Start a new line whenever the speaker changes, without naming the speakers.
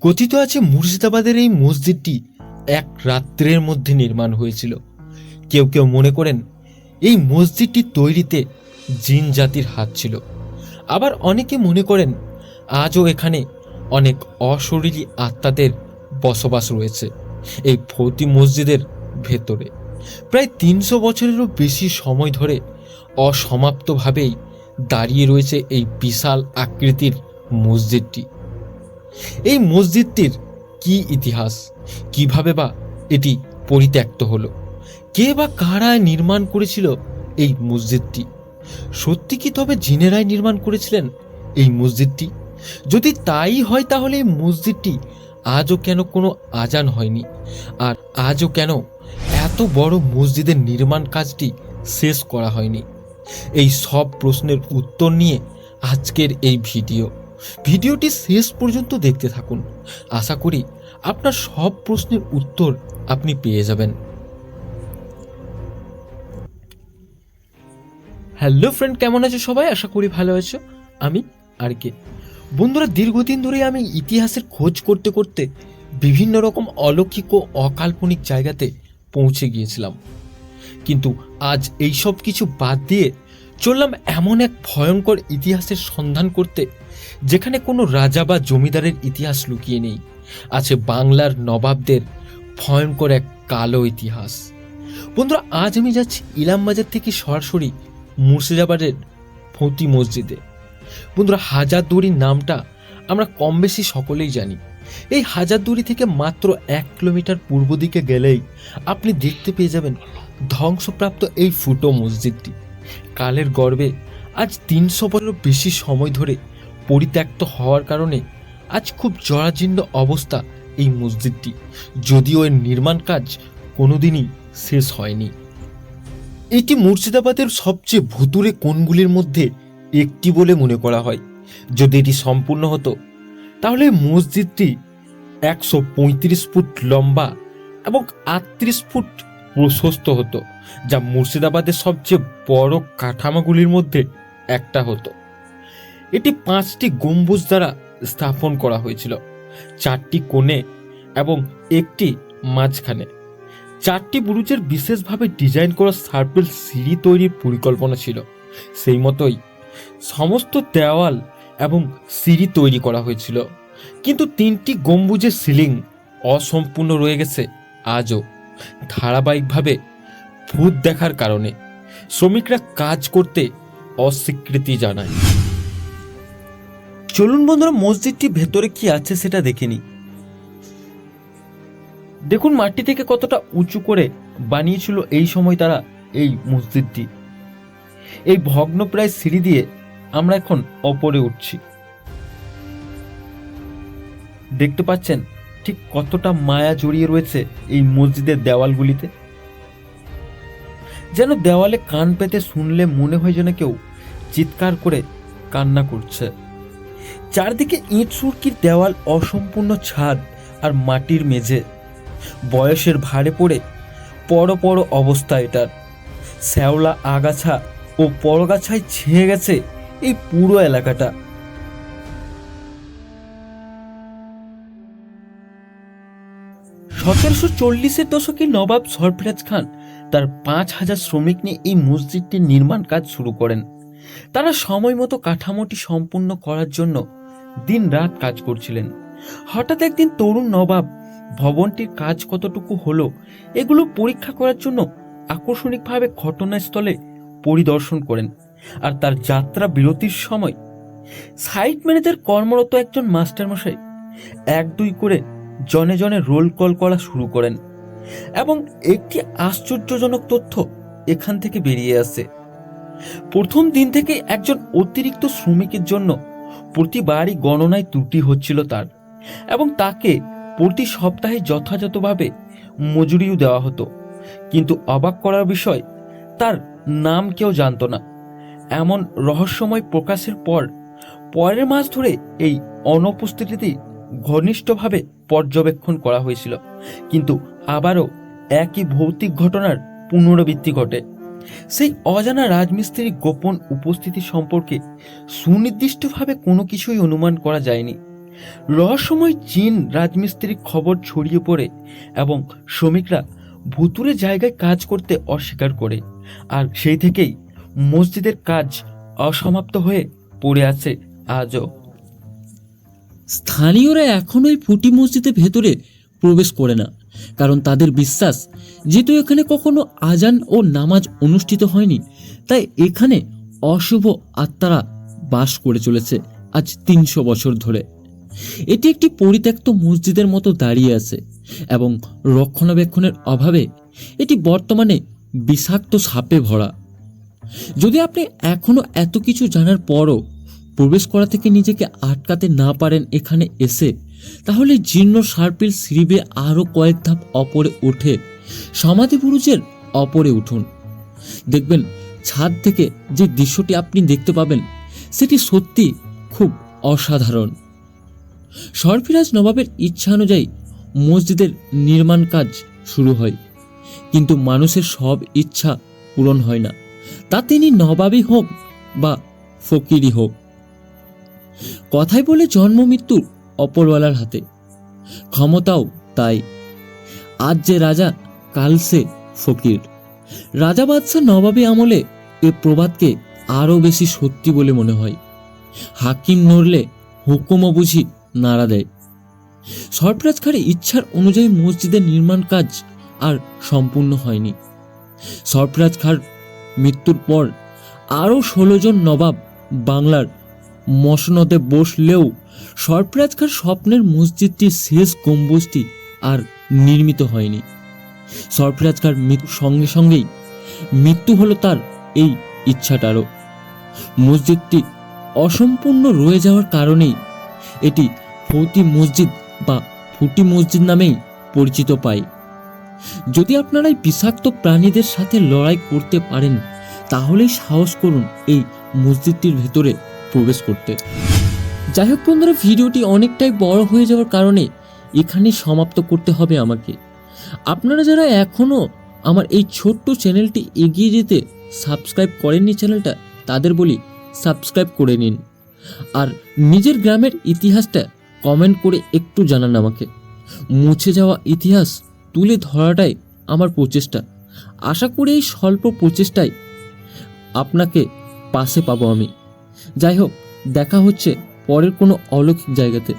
কথিত আছে মুর্শিদাবাদের এই মসজিদটি এক রাত্রের মধ্যে নির্মাণ হয়েছিল। কেউ কেউ মনে করেন এই মসজিদটি তৈরিতে জিন জাতির হাত ছিল। আবার অনেকে মনে করেন আজও এখানে অনেক অশরীরী আত্মাদের বসবাস রয়েছে এই ফতি মসজিদের ভেতরে। প্রায় তিনশো বছরেরও বেশি সময় ধরে অসমাপ্তভাবেই দাঁড়িয়ে রয়েছে এই বিশাল আকৃতির মসজিদটি। এই মসজিদটির কি ইতিহাস? কীভাবে বা এটি পরিত্যক্ত হলো? কে বা কারা নির্মাণ করেছিল এই মসজিদটি? সত্যি কি তবে জিনেরাই নির্মাণ করেছিলেন এই মসজিদটি? যদি তাই হয় তাহলে এই মসজিদটি আজও কেন কোনো আজান হয়নি? আর আজও কেন এত বড় মসজিদের নির্মাণ কাজটি শেষ করা হয়নি? এই সব প্রশ্নের উত্তর নিয়ে আজকের এই ভিডিও। ভিডিওটি শেষ পর্যন্ত দেখতে থাকুন। আশা করি আপনার সব প্রশ্নের উত্তর আপনি পেয়ে যাবেন। হ্যালো ফ্রেন্ড, কেমন আছো সবাই? আশা করি ভালো আছো। আমি আর কে বন্ধুরা, দীর্ঘদিন ধরে আমি ইতিহাসের খোঁজ করতে করতে বিভিন্ন রকম অলৌকিক ও অকাল্পনিক জায়গাতে পৌঁছে গিয়েছিলাম। কিন্তু আজ এই সব কিছু বাদ দিয়ে চললাম এমন এক ভয়ঙ্কর ইতিহাসের সন্ধান করতে, যেখানে কোনো রাজা বা জমিদারের ইতিহাস লুকিয়ে নেই। আছে বাংলার নবাবদের ভয়ঙ্কর এক কালো ইতিহাস। বন্ধুরা, আজ আমি যাচ্ছি ইলামবাজার থেকে সরাসরি মুর্শিদাবাদের ফতি মসজিদে। বন্ধুরা হাজারদুয়ারির নামটা আমরা কম বেশি সকলেই জানি। এই হাজারদুয়ারি থেকে মাত্র এক কিলোমিটার পূর্ব দিকে গেলেই আপনি দেখতে পেয়ে যাবেন ধ্বংসপ্রাপ্ত এই ফুটো মসজিদটি। কালের গর্বে আজ তিনশো বছরের বেশি সময় ধরে পরিত্যক্ত হওয়ার কারণে আজ খুব জরাজীর্ণ অবস্থা এই মসজিদটি। যদিও এর নির্মাণ কাজ কোনোদিনই শেষ হয়নি। এটি মুর্শিদাবাদের সবচেয়ে ভুতুরে কোণগুলির মধ্যে একটি বলে মনে করা হয়। যদি এটি সম্পূর্ণ হতো, তাহলে মসজিদটি একশো পঁয়ত্রিশ ফুট লম্বা এবং আটত্রিশ ফুট প্রশস্ত হতো। যা মুর্শিদাবাদের সবচেয়ে বড় কাঠামোগুলির মধ্যে একটা হতো। এটি পাঁচটি গম্বুজ দ্বারা স্থাপন করা হয়েছিল, চারটি কোণে এবং একটি মাঝখানে। চারটি বুরুজের বিশেষভাবে ডিজাইন করা সার্পেল সিঁড়ি তৈরির পরিকল্পনা ছিল। সেই মতোই সমস্ত দেওয়াল এবং সিঁড়ি তৈরি করা হয়েছিল। কিন্তু তিনটি গম্বুজের সিলিং অসম্পূর্ণ রয়ে গেছে। আজও ধারাবাহিকভাবে ভূত দেখার কারণে শ্রমিকরা কাজ করতে অস্বীকৃতি জানায়। চলুন বন্ধুরা মসজিদটি ভেতরে কি আছে সেটা দেখে নিই। দেখুন মাটি থেকে কতটা উঁচু করে বানিয়েছিল এই সময় তারা এই মসজিদটি। এই ভগ্নপ্রায় সিঁড়ি দিয়ে আমরা এখন অপরে উঠছি। দেখতে পাচ্ছেন ঠিক কতটা মায়া জড়িয়ে রয়েছে এই মসজিদের দেওয়ালগুলিতে। যেন দেওয়ালে কান পেতে শুনলে মনে হয় যেন কেউ চিৎকার করে কান্না করছে। চারদিকে ইঁট সুরকির দেওয়াল অসম্পূর্ণ ছাদ আর মাটির মেঝে। বয়সের ভারে পড়ে পড় পড় অবস্থা এটার। শ্যাওলা, আগাছা ও পরগাছায় ছেয়ে গেছে এই পুরো এলাকাটা। সতেরোশো চল্লিশের দশকে নবাব সরফরাজ খান তার পাঁচ হাজার শ্রমিক নিয়ে এই মসজিদটির নির্মাণ কাজ শুরু করেন। তারা সময় মতো কাঠামোটি সম্পূর্ণ করার জন্য দিন রাত কাজ করছিলেন। হঠাৎ একদিন তরুণ নবাব, ভবনটির কাজ কতটুকু হলো, এগুলো পরীক্ষা করার জন্য আকর্ষণিকভাবে ঘটনাস্থলে পরিদর্শন করেন আর তার যাত্রা বিরতির সময় সাইট ম্যানেজার কর্মরত একজন মাস্টারমশাই এক দুই করে জনে জনে রোল কল করা শুরু করেন। এবং একটি আশ্চর্যজনক তথ্য এখান থেকে বেরিয়ে আসে। প্রথম দিন থেকে একজন অতিরিক্ত শ্রমিকের জন্য প্রতিবারই গণনায় ত্রুটি হচ্ছিল তার এবং তাকে প্রতি সপ্তাহে যথাযথভাবে মজুরিও দেওয়া হতো। কিন্তু অবাক করার বিষয়, তার নাম কেউ জানতো না। এমন রহস্যময় প্রকাশের পর, পরের মাস ধরে এই অনুপস্থিতি ঘনিষ্ঠভাবে পর্যবেক্ষণ করা হয়েছিল। কিন্তু আবারও একই ভৌতিক ঘটনার পুনরাবৃত্তি ঘটে। সেই অজানা রাজমিস্ত্রির গোপন উপস্থিতি সম্পর্কে সুনির্দিষ্টভাবে কোনো কিছুই অনুমান করা যায়নি। রহস্যময় চীন রাজমিস্ত্রির খবর ছড়িয়ে পড়ে এবং শ্রমিকরা ভুতুরে জায়গায় কাজ করতে অস্বীকার করে। আর সেই থেকেই মসজিদের কাজ অসমাপ্ত হয়ে পড়ে আছে আজও।
স্থানীয়রা এখনও এই ফুটি মসজিদের ভেতরে প্রবেশ করে না, কারণ তাদের বিশ্বাস যেহেতু এখানে কখনো আজান ও নামাজ অনুষ্ঠিত হয়নি, তাই এখানে অশুভ আত্মারা বাস করে চলেছে আজ তিনশো বছর ধরে। এটি একটি পরিত্যক্ত মসজিদের মতো দাঁড়িয়ে আছে এবং রক্ষণাবেক্ষণের অভাবে এটি বর্তমানে বিষাক্ত সাপে ভরা। যদি আপনি এখনও এত কিছু জানার পরও প্রবেশ করা থেকে নিজেকে আটকাতে না পারেন এখানে এসে, তাহলে জীর্ণ সার্পিল সিঁড়ি আরও কয়েক ধাপ অপরে উঠে সমাধি পুরুষের অপরে উঠুন। দেখবেন, ছাদ থেকে যে দৃশ্যটি আপনি দেখতে পাবেন, সেটি সত্যি খুব অসাধারণ। সরফিরাজ নবাবের ইচ্ছা অনুযায়ী মসজিদের নির্মাণ কাজ শুরু হয়, কিন্তু মানুষের সব ইচ্ছা পূরণ হয় না। তা তিনি নবাবই হোক বা ফকিরই হোক। কথাই বলে জন্ম মৃত্যু অপরওয়ালার হাতে। ক্ষমতাও তাই। আজ যে রাজা, কাল সে ফকির। রাজা বাদশাহ নবাবী আমলে এ প্রবাদকে আরও বেশি সত্যি বলে মনে হয়। হাকিম নড়লে হুকুমও বুঝি নাড়া দেয়। সরফরাজ খানের ইচ্ছার অনুযায়ী মসজিদের নির্মাণ কাজ আর সম্পূর্ণ হয়নি। সরফরাজ খার মৃত্যুর পর আরও ষোলো জন নবাব বাংলার মসনদে বসলেও সরফরাজ খার স্বপ্নের মসজিদটির শেষ গম্বুজটি আর নির্মিত হয়নি। সরফরাজ খার মৃত্যুর সঙ্গে সঙ্গেই মৃত্যু হলো তার এই ইচ্ছাটারও। মসজিদটি অসম্পূর্ণ রয়ে যাওয়ার কারণেই এটি ফৌতি মসজিদ বা ফুটি মসজিদ নামেই পরিচিত পায়। যদি আপনারা এই বিষাক্ত প্রাণীদের সাথে লড়াই করতে পারেন, তাহলেই সাহস করুন এই মসজিদটির ভেতরে প্রবেশ করতে। যাই হোক বন্ধুরা, ভিডিওটি অনেকটাই বড় হয়ে যাওয়ার কারণে এখানে সমাপ্ত করতে হবে আমাকে। আপনারা যারা এখনও আমার এই ছোট্ট চ্যানেলটি এগিয়ে যেতে সাবস্ক্রাইব করেননি চ্যানেলটা, তাদের বলি সাবস্ক্রাইব করে নিন। আর নিজের গ্রামের ইতিহাসটা কমেন্ট করে একটু জানান আমাকে। মুছে যাওয়া ইতিহাস তুলে ধরাটাই আমার প্রচেষ্টা। আশা করি এই স্বল্প প্রচেষ্টায় আপনাকে পাশে পাবো আমি। যাই হোক দেখা হচ্ছে পরের কোনো অলৌকিক জায়গাতে।